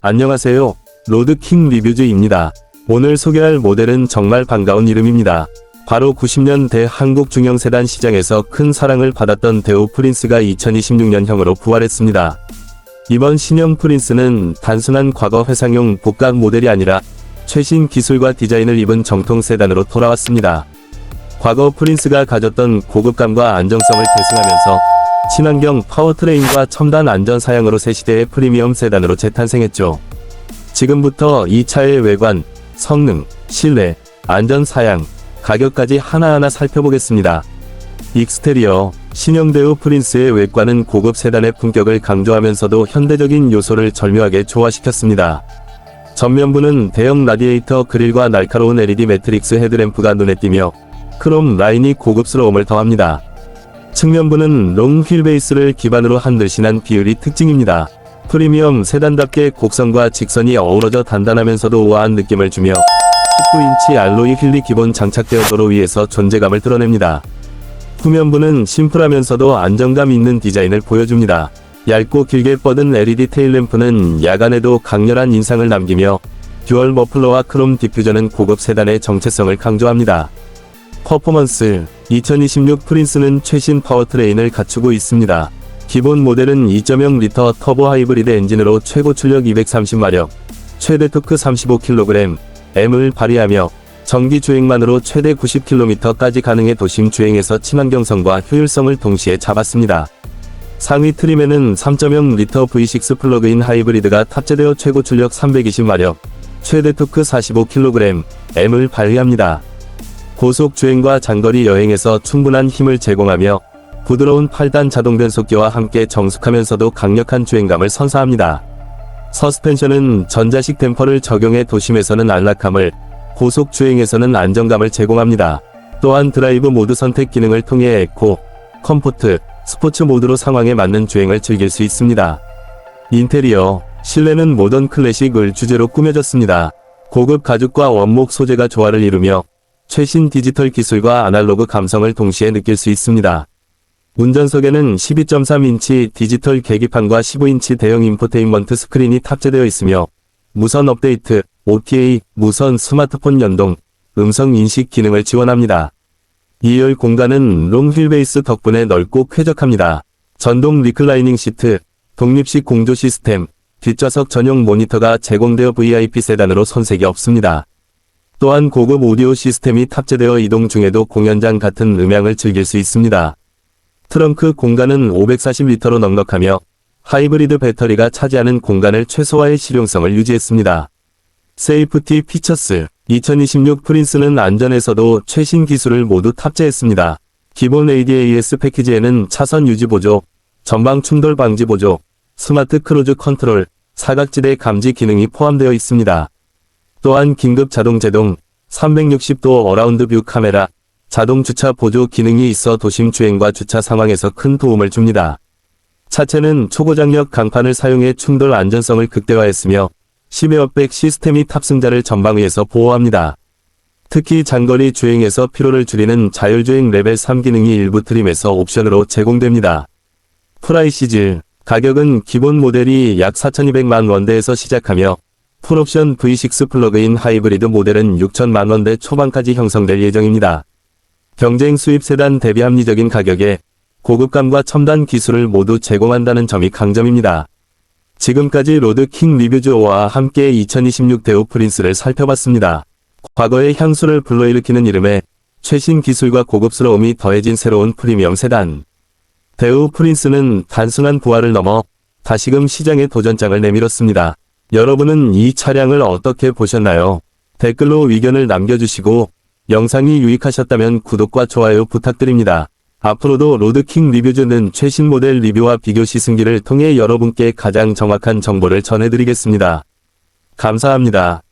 안녕하세요. 로드킹 리뷰즈입니다. 오늘 소개할 모델은 정말 반가운 이름입니다. 바로 90년대 한국 중형 세단 시장에서 큰 사랑을 받았던 대우 프린스가 2026년형으로 부활했습니다. 이번 신형 프린스는 단순한 과거 회상용 복각 모델이 아니라 최신 기술과 디자인을 입은 정통 세단으로 돌아왔습니다. 과거 프린스가 가졌던 고급감과 안정성을 계승하면서 친환경 파워트레인과 첨단 안전 사양으로 새 시대의 프리미엄 세단으로 재탄생했죠. 지금부터 이 차의 외관, 성능, 실내, 안전 사양, 가격까지 하나하나 살펴보겠습니다. 익스테리어, 신형 대우 프린스의 외관은 고급 세단의 품격을 강조하면서도 현대적인 요소를 절묘하게 조화시켰습니다. 전면부는 대형 라디에이터 그릴과 날카로운 LED 매트릭스 헤드램프가 눈에 띄며 크롬 라인이 고급스러움을 더합니다. 측면부는 롱 휠 베이스를 기반으로 한 늘씬한 비율이 특징입니다. 프리미엄 세단답게 곡선과 직선이 어우러져 단단하면서도 우아한 느낌을 주며 19인치 알로이 휠이 기본 장착되어 도로 위에서 존재감을 드러냅니다. 후면부는 심플하면서도 안정감 있는 디자인을 보여줍니다. 얇고 길게 뻗은 LED 테일램프는 야간에도 강렬한 인상을 남기며 듀얼 머플러와 크롬 디퓨저는 고급 세단의 정체성을 강조합니다. 퍼포먼스 2026 프린스는 최신 파워트레인을 갖추고 있습니다. 기본 모델은 2.0 리터 터보 하이브리드 엔진으로 최고 출력 230마력, 최대 토크 35kg, M을 발휘하며 전기 주행만으로 최대 90km까지 가능해 도심 주행에서 친환경성과 효율성을 동시에 잡았습니다. 상위 트림에는 3.0 리터 V6 플러그인 하이브리드가 탑재되어 최고 출력 320마력, 최대 토크 45kg, M을 발휘합니다. 고속 주행과 장거리 여행에서 충분한 힘을 제공하며 부드러운 8단 자동 변속기와 함께 정숙하면서도 강력한 주행감을 선사합니다. 서스펜션은 전자식 댐퍼를 적용해 도심에서는 안락함을, 고속 주행에서는 안정감을 제공합니다. 또한 드라이브 모드 선택 기능을 통해 에코, 컴포트, 스포츠 모드로 상황에 맞는 주행을 즐길 수 있습니다. 인테리어, 실내는 모던 클래식을 주제로 꾸며졌습니다. 고급 가죽과 원목 소재가 조화를 이루며 최신 디지털 기술과 아날로그 감성을 동시에 느낄 수 있습니다. 운전석에는 12.3인치 디지털 계기판과 15인치 대형 인포테인먼트 스크린이 탑재되어 있으며 무선 업데이트, OTA, 무선 스마트폰 연동, 음성 인식 기능을 지원합니다. 2열 공간은 롱 휠베이스 덕분에 넓고 쾌적합니다. 전동 리클라이닝 시트, 독립식 공조 시스템, 뒷좌석 전용 모니터가 제공되어 VIP 세단으로 손색이 없습니다. 또한 고급 오디오 시스템이 탑재되어 이동 중에도 공연장 같은 음향을 즐길 수 있습니다. 트렁크 공간은 540리터로 넉넉하며 하이브리드 배터리가 차지하는 공간을 최소화해 실용성을 유지했습니다. 세이프티 피처스 2026 프린스는 안전에서도 최신 기술을 모두 탑재했습니다. 기본 ADAS 패키지에는 차선 유지 보조, 전방 충돌 방지 보조, 스마트 크루즈 컨트롤, 사각지대 감지 기능이 포함되어 있습니다. 또한 긴급 자동 제동, 360도 어라운드 뷰 카메라, 자동 주차 보조 기능이 있어 도심 주행과 주차 상황에서 큰 도움을 줍니다. 차체는 초고장력 강판을 사용해 충돌 안전성을 극대화했으며 10에어백 시스템이 탑승자를 전방 위에서 보호합니다. 특히 장거리 주행에서 피로를 줄이는 자율주행 레벨 3 기능이 일부 트림에서 옵션으로 제공됩니다. 프라이시즈 가격은 기본 모델이 약 4,200만 원대에서 시작하며 풀옵션 V6 플러그인 하이브리드 모델은 6천만 원대 초반까지 형성될 예정입니다. 경쟁 수입 세단 대비 합리적인 가격에 고급감과 첨단 기술을 모두 제공한다는 점이 강점입니다. 지금까지 로드킹 리뷰즈와 함께 2026 대우 프린스를 살펴봤습니다. 과거의 향수를 불러일으키는 이름에 최신 기술과 고급스러움이 더해진 새로운 프리미엄 세단. 대우 프린스는 단순한 부활을 넘어 다시금 시장에 도전장을 내밀었습니다. 여러분은 이 차량을 어떻게 보셨나요? 댓글로 의견을 남겨주시고 영상이 유익하셨다면 구독과 좋아요 부탁드립니다. 앞으로도 로드킹 리뷰즈는 최신 모델 리뷰와 비교 시승기를 통해 여러분께 가장 정확한 정보를 전해드리겠습니다. 감사합니다.